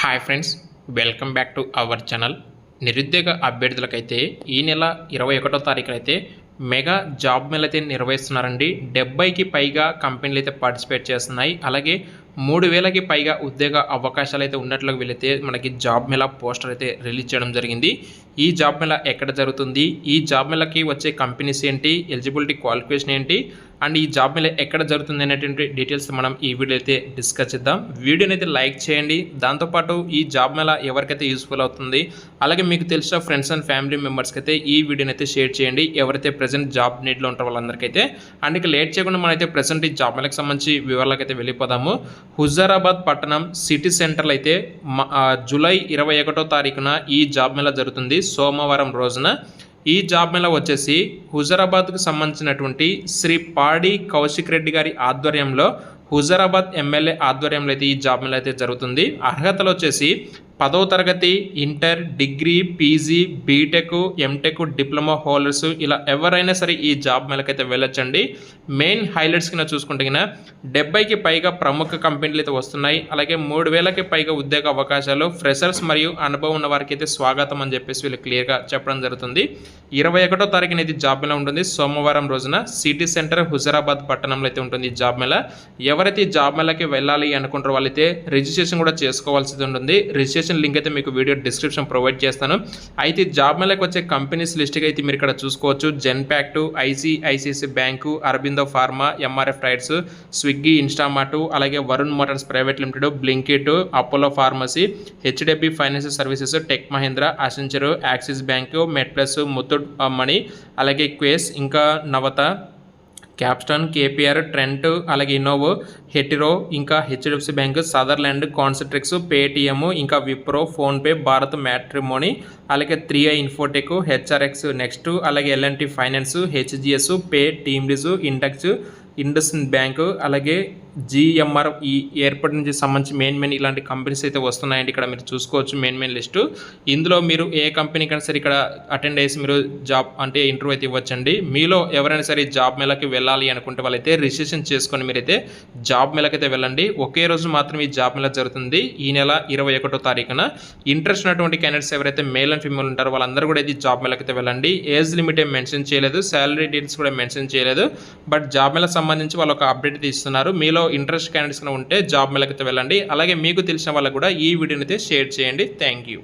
Hi friends welcome back to our channel నిరుద్యోగ అభ్యర్థులకైతే ఈ నెల ఇరవై ఒకటో తారీఖున అయితే మెగా జాబ్ మేళ అయితే నిర్వహిస్తున్నారండి. డెబ్బైకి పైగా కంపెనీలు అయితే పార్టిసిపేట్ చేస్తున్నాయి. అలాగే మూడు వేలకి పైగా ఉద్యోగ అవకాశాలు అయితే ఉన్నట్లు వెళితే మనకి జాబ్ మేళ పోస్టర్ అయితే రిలీజ్ చేయడం జరిగింది. ఈ జాబ్ మేళ ఎక్కడ జరుగుతుంది? ఈ జాబ్ మేళకి వచ్చే కంపెనీస్ ఏంటి? ఎలిజిబిలిటీ క్వాలిఫికేషన్ ఏంటి? అండ్ ఈ జాబ్ మేళ ఎక్కడ జరుగుతుంది అనేటువంటి డీటెయిల్స్ మనం ఈ వీడియో అయితే డిస్కస్ చేద్దాం. వీడియోని అయితే లైక్ చేయండి. దాంతోపాటు ఈ జాబ్ మేళ ఎవరికైతే యూస్ఫుల్ అవుతుంది అలాగే మీకు తెలిసిన ఫ్రెండ్స్ అండ్ ఫ్యామిలీ మెంబర్స్కి అయితే ఈ వీడియోని అయితే షేర్ చేయండి. ఎవరైతే ప్రజెంట్ జాబ్ నీడ్లో ఉంటారో వాళ్ళందరికైతే. అండ్ ఇక లేట్ చేయకుండా మనమైతే ప్రజెంట్ ఈ జాబ్ మేళకి సంబంధించి వివరాలకైతే వెళ్ళిపోదాము. హుజారాబాద్ పట్టణం సిటీ సెంటర్లో అయితే జూలై ఇరవై ఒకటో తారీఖున ఈ జాబ్ మేళ జరుగుతుంది. సోమవారం రోజున. ఈ జాబ్ మేళ వచ్చేసి హుజరాబాద్కు సంబంధించినటువంటి శ్రీ పాడి కౌశిక్ రెడ్డి గారి ఆధ్వర్యంలో హుజరాబాద్ ఎమ్మెల్యే ఆధ్వర్యంలో అయితే ఈ జాబ్ మేళ అయితే జరుగుతుంది. అర్హతలు వచ్చేసి పదో తరగతి inter degree PG BTech MTech diploma holders ఇలా ఎవరైనా సరే ఈ జాబ్ మేలకైతే వెళ్ళొచ్చండి. మెయిన్ హైలైట్స్ కింద చూసుకుంటే కింద డెబ్బైకి పైగా ప్రముఖ కంపెనీలు అయితే వస్తున్నాయి. అలాగే మూడు వేలకి పైగా ఉద్యోగ అవకాశాలు ఫ్రెషర్స్ మరియు అనుభవం ఉన్న వారికి అయితే స్వాగతం అని చెప్పేసి వీళ్ళు క్లియర్గా చెప్పడం జరుగుతుంది. ఇరవై ఒకటో తారీఖున ఇది జాబ్ మేళ ఉంటుంది. సోమవారం రోజున సిటీ సెంటర్ హుజరాబాద్ పట్టణంలో అయితే ఉంటుంది ఈ జాబ్ మేళ. ఎవరైతే ఈ జాబ్ మేళకి వెళ్ళాలి అనుకుంటారో వాళ్ళైతే రిజిస్ట్రేషన్ కూడా చేసుకోవాల్సి ఉంటుంది. రిజిస్ట్రేషన్ లింక్ అయితే మీకు వీడియో డిస్క్రిప్షన్ ప్రొవైడ్ చేస్తాను. అయితే జాబ్ మేళకు వచ్చే కంపెనీస్ లిస్ట్కి అయితే మీరు ఇక్కడ చూసుకోవచ్చు. Genpact ICICI bank Aurobindo pharma MRF rides Swiggy Instamart అలాగే Varun motors private limited Blinkit Apollo pharmacy HDF financial services tech Mahindra Accenture Axis bank Met plus Muthoot money అలాగే Quess ఇంకా నవత Capston KPR Trent అలాగే Innova Hetero ఇంకా HDFC bank Sutherland Concentrix Paytm ఇంకా Wipro PhonePe Bharat matrimony అలాగే three I infotech HRX next అలాగే LNT finance HGS pay TeamLease index Indus bank అలాగే GMR ఈ airport నుంచి సంబంధించి మెయిన్ మెయిన్ ఇలాంటి కంపెనీస్ అయితే వస్తున్నాయండి. ఇక్కడ మీరు చూసుకోవచ్చు మెయిన్ మెయిన్ లిస్టు ఇందులో మీరు ఏ కంపెనీకైనా సరే ఇక్కడ అటెండ్ చేసి మీరు జాబ్ అంటే ఇంటర్వ్యూ అయితే ఇవ్వచ్చండి. మీలో ఎవరైనా సరే జాబ్ మేళకి వెళ్ళాలి అనుకుంటే వాళ్ళైతే రిజిస్ట్రేషన్ చేసుకొని మీరైతే జాబ్ మేళకి అయితే వెళ్ళండి. ఒకే రోజు మాత్రం ఈ జాబ్ మేళ జరుగుతుంది. ఈ నెల ఇరవై ఒకటో తారీఖున ఇంట్రెస్ట్ ఉన్నటువంటి క్యాండిడేట్స్ ఎవరైతే మేల్ అండ్ ఫీమేల్ ఉంటారో వాళ్ళందరూ కూడా ఇది జాబ్ మేళకి అయితే వెళ్ళండి. ఏజ్ లిమిట్ ఏం మెన్షన్ చేయలేదు. శాలరీ డీటెయిల్స్ కూడా మెన్షన్ చేయలేదు. బట్ జాబ్ మేళకు సంబంధించి వాళ్ళు ఒక అప్డేట్ తీస్తున్నారు ఇస్తున్నారు. మీలో ఇంట్రెస్ట్ క్యాండిడేట్స్ ఉంటే జాబ్ మేళకి వెళ్ళండి. అలాగే మీకు తెలిసిన వాళ్ళకు కూడా ఈ వీడియోని అయితే షేర్ చేయండి. Thank you